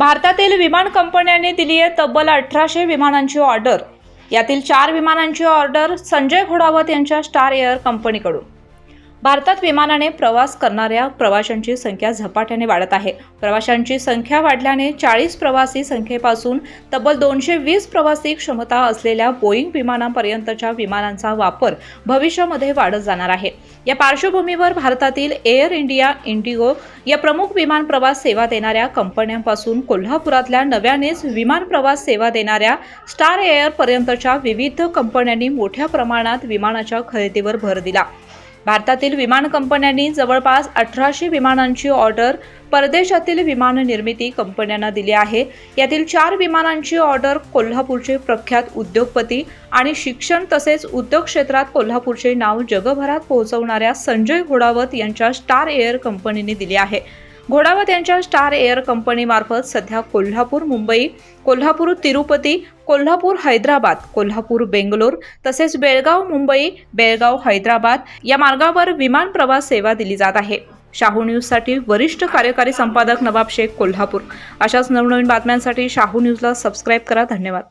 भारतातील विमान कंपन्यांनी दिली आहे तब्बल अठराशे विमानांची ऑर्डर. यातील चार विमानांची ऑर्डर संजय घोडावत यांच्या स्टार एअर कंपनीकडून. भारतात विमानाने प्रवास करणाऱ्या प्रवाशांची संख्या झपाट्याने वाढत आहे. प्रवाशांची संख्या वाढल्याने चाळीस प्रवासी संख्येपासून तब्बल दोनशे वीस प्रवासी क्षमता असलेल्या बोईंग विमानांपर्यंतच्या विमानांचा वापर भविष्यामध्ये वाढत जाणार आहे. या पार्श्वभूमीवर भारतातील एअर इंडिया इंडिगो या प्रमुख विमान प्रवास सेवा देणाऱ्या कंपन्यांपासून कोल्हापुरातल्या नव्यानेच विमान प्रवास सेवा देणाऱ्या स्टार एअरपर्यंतच्या विविध कंपन्यांनी मोठ्या प्रमाणात विमानाच्या खरेदीवर भर दिला. भारतातील विमान कंपन्यांनी जवळपास अठराशे विमानांची ऑर्डर परदेशातील विमान निर्मिती कंपन्यांना दिली आहे. यातील चार विमानांची ऑर्डर कोल्हापूरचे प्रख्यात उद्योगपती आणि शिक्षण तसेच उद्योग क्षेत्रात कोल्हापूरचे नाव जगभरात पोहोचवणाऱ्या संजय घोडावत यांच्या स्टार एअर कंपनीने दिली आहे. घोडावत यांच्या स्टार एअर कंपनीमार्फत सध्या कोल्हापूर मुंबई कोल्हापूर तिरुपती कोल्हापूर हैदराबाद कोल्हापूर बेंगलोर तसेच बेळगाव मुंबई बेळगाव हैदराबाद या मार्गावर विमान प्रवास सेवा दिली जात आहे. शाहू न्यूजसाठी वरिष्ठ कार्यकारी संपादक नवाब शेख कोल्हापूर. अशाच नवनवीन बातम्यांसाठी शाहू न्यूजला सबस्क्राईब करा. धन्यवाद.